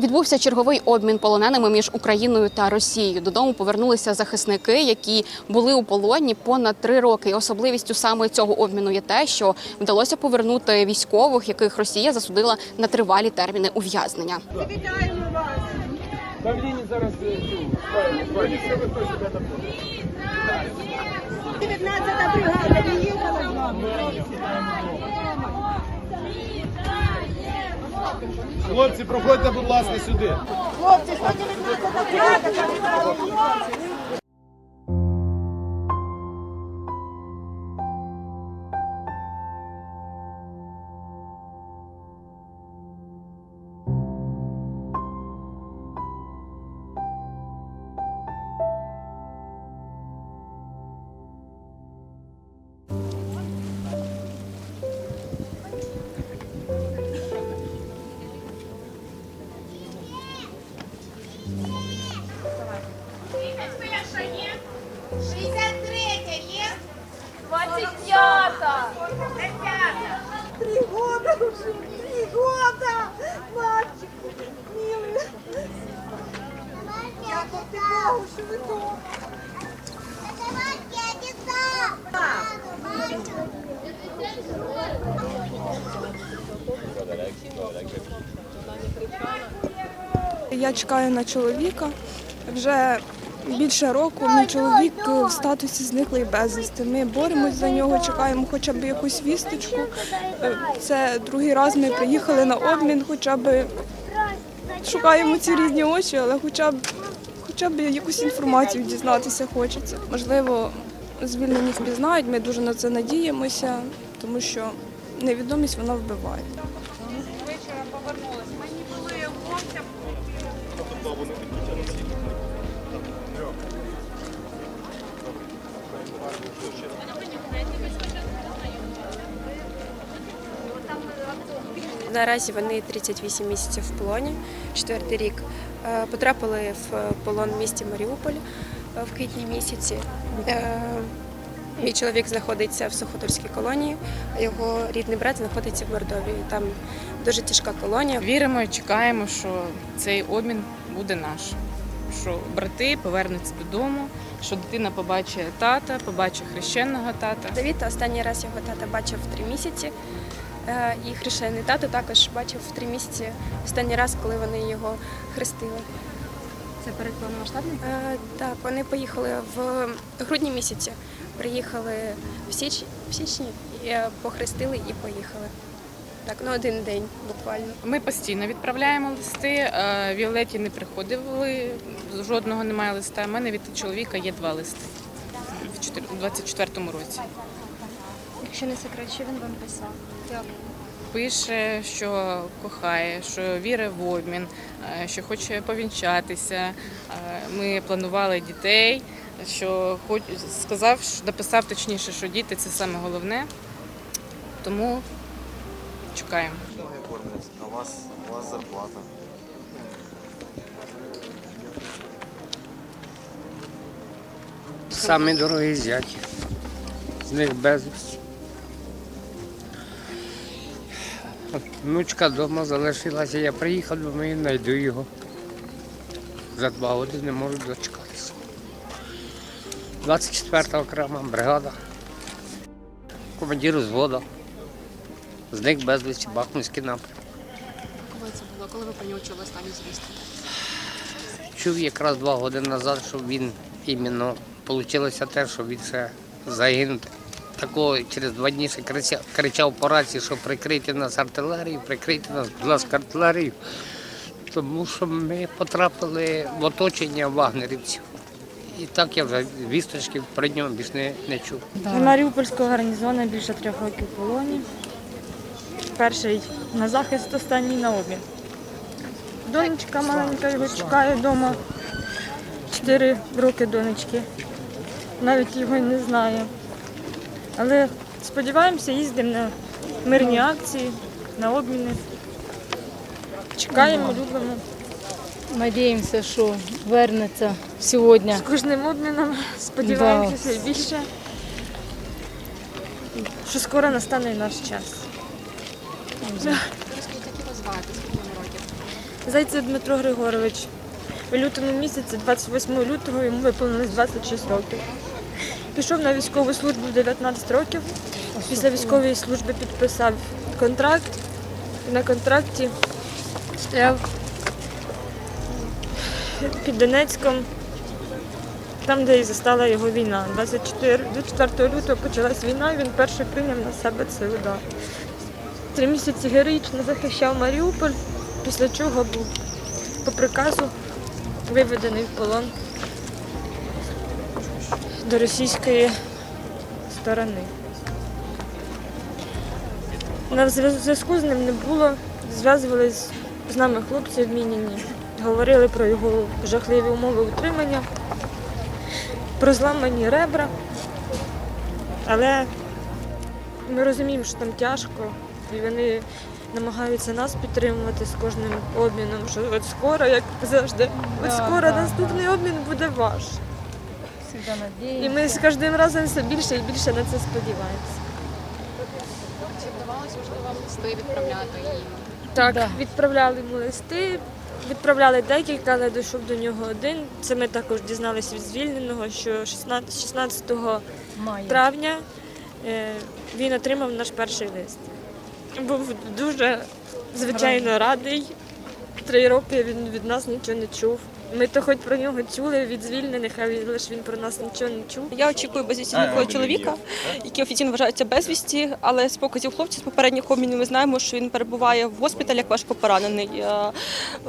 Відбувся черговий обмін полоненими між Україною та Росією. Додому повернулися захисники, які були у полоні понад три роки. Особливістю саме цього обміну є те, що вдалося повернути військових, яких Росія засудила на тривалі терміни ув'язнення. Вітаємо вас. Зараз е, цю, спаємо, спаємо. Що ви хтось себе там? 19 бригада. Хлопці, проходьте, будь ласка, сюди. Хлопці, 119 бригада. Перша Я чекаю на чоловіка. Вже більше року мій чоловік в статусі зниклий безвісти. Ми боремось за нього, чекаємо хоча б якусь вісточку. Е, Це другий раз ми приїхали на обмін, хоча б шукаємо ці рідні очі, але хоча б хоча б якусь інформацію дізнатися хочеться. Можливо, звільнені впізнають. Ми дуже на це надіємося, тому що невідомість вона вбиває. Наразі вони 38 місяців в полоні, четвертий рік. Е, Потрапили в полон в місті Маріуполь е, в квітні місяці. Е, Мій чоловік знаходиться в Суходольській колонії, а його рідний брат знаходиться в Мордовії. Там дуже тяжка колонія. Віримо і чекаємо, що цей обмін буде наш. Що брати повернуться додому, що дитина побачить тата, побачить хрещеного тата. Давід останній раз його тата бачив три місяці. Е, І хрещений тато також бачив в три місяці останній раз, коли вони його хрестили. Це перед повномасштабним? Е, Так, вони поїхали в грудні місяці. Приїхали в, січ... в січні, е, похрестили і поїхали. Так, ну один день буквально. Ми постійно відправляємо листи. Віолеті не приходили, жодного немає листа. У мене від чоловіка є два листи в чотир- у 24-му році. Якщо не секрет, що він вам писав? Пише, що кохає, що вірить в обмін, е, що хоче повінчатися. Е, Ми планували дітей. Що хоч сказав, що написав точніше, що діти це саме головне. Тому чекаємо. А у вас, у вас зарплата. Самі дорогі зяті. З них безвість. Внучка вдома залишилася, я приїхав, думаю, знайду його. За два роки не можу дочекатися. 24-та окрема бригада. Командир взводу. Зник безвісті, Бахмутський напрям. Коли це було? Коли ви про нього чули останню звістку? Чув якраз два роки назад, що він іменно вийшло те, що він ще загинув. Такого через два дні ще кричав, кричав по рації, що прикрийте нас артилерією, прикрийте нас, будь ласка, артилерією. Тому що ми потрапили в оточення вагнерівців. І так я вже вісточки при ньому більш не, не чув. Маріупольського гарнізону більше трьох років в полоні. Перший на захист, останній на обмін. Донечка маленька його чекає вдома. Чотири роки донечки. Навіть його не знає. Але сподіваємося, їздимо на мирні акції, на обміни. Чекаємо, любимо. Надіємося, що вернеться сьогодні. З кожним обміном сподіваємося все більше. що скоро настане наш час. Розкажіть, як вас звати, скільки років? Зайцев Дмитро Григорович. У лютому місяці, 28 лютого, йому виповнилось 26 років. Пішов на військову службу в 19 років. Після військової служби підписав контракт. На контракті стояв під Донецьком, там, де і застала його війна. 24, 24 лютого почалась війна, він перший прийняв на себе цей удар. Три місяці героїчно захищав Маріуполь, після чого був по приказу виведений в полон до російської сторони. На зв'язку з ним не було. Зв'язувались з нами хлопці обмінені, говорили про його жахливі умови утримання, про зламані ребра. Але ми розуміємо, що там тяжко, і вони намагаються нас підтримувати з кожним обміном, що от скоро, як завжди, от скоро наступний обмін буде ваш. І ми з кожним разом все більше і більше на це сподіваємося. Чи вдавалося, можливо, вам листи відправляти їм? Так, відправляли йому листи, відправляли декілька, але дійшов до нього один. Це ми також дізналися від звільненого, що 16, 16 травня е, він отримав наш перший лист. Був дуже, звичайно, радий. Три роки він від нас нічого не чув. Ми то хоч про нього чули від звільнених, а він лише він про нас нічого не чув. Я очікую безвістівного чоловіка, який офіційно вважається безвісті, але з показів хлопців з попередніх обмінів ми знаємо, що він перебуває в госпіталі як важко поранений е,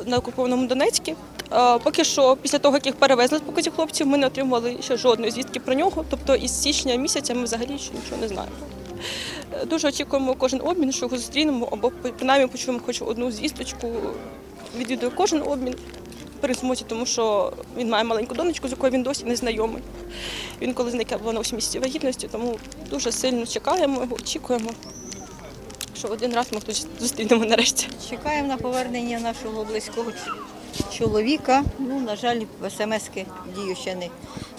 на окупованому Донецьку. Е, Поки що, після того, як їх перевезли з показів хлопців, ми не отримали ще жодної звістки про нього. Тобто із січня місяця ми взагалі ще нічого не знаємо. Е, Дуже очікуємо кожен обмін, що його зустрінемо, або принаймні почуємо хоч одну звісточку. Відвідує кожен обмін змозі, тому що він має маленьку донечку, з якою він досі не знайомий. Він коли зник, була на 8 місяців вагітності, тому дуже сильно чекаємо його, очікуємо, що один раз ми хтось зустрінемо нарешті. Чекаємо на повернення нашого близького чоловіка. Ну, на жаль, в смс-ки дію ще не,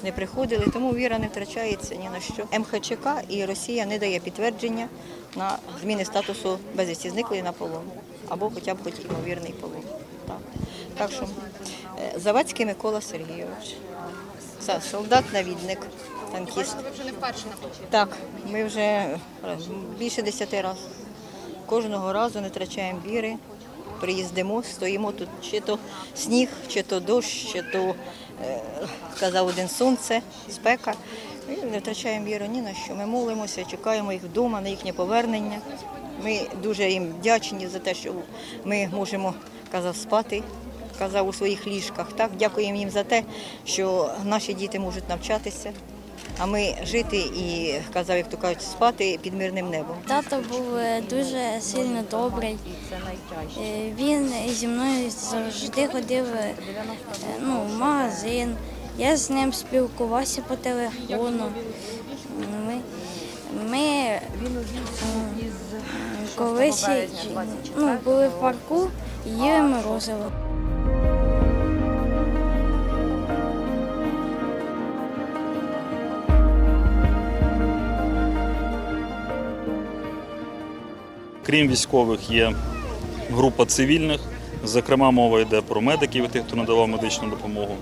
не приходили, тому віра не втрачається ні на що. МХЧК і Росія не дає підтвердження на зміни статусу безвісті зниклої на полон. Або хоча б хоч імовірний полон. Так, так що е, Завадський Микола Сергійович. Це солдат-навідник, танкіст. Ви вже не вперше на. Так, ми вже е, більше десяти разів. Кожного разу не втрачаємо віри, приїздимо, стоїмо тут, чи то сніг, чи то дощ, чи то, е, казав один сонце, спека. І не втрачаємо віру ні на що. Ми молимося, чекаємо їх вдома на їхнє повернення. Ми дуже їм вдячні за те, що ми можемо казав спати. Казав у своїх ліжках. Так, дякуємо їм за те, що наші діти можуть навчатися, а ми жити і казав, як то кажуть, спати під мирним небом. Тато був е, дуже сильно добрий. Е, Він зі мною завжди ходив е, ну, в магазин. Я з ним спілкувався по телефону. Ми, ми колись ну, були в парку і їли морозиво. Крім військових, є група цивільних. Зокрема, мова йде про медиків, тих, хто надавав медичну допомогу.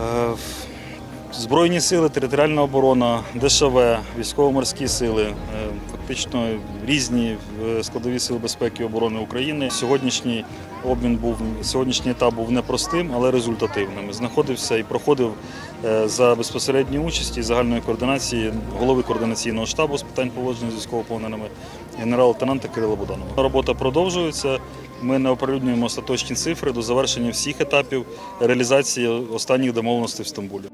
Е, Збройні сили, територіальна оборона, ДШВ, військово-морські сили, е, фактично різні е, складові сили безпеки і оборони України. Сьогоднішній обмін був сьогоднішній етап був непростим, але результативним. Знаходився і проходив за безпосередньої участі загальної координації голови координаційного штабу з питань поводження з військовополоненими генерал-лейтенанта Кирила Буданова. Робота продовжується. Ми не оприлюднюємо остаточні цифри до завершення всіх етапів реалізації останніх домовленостей в Стамбулі.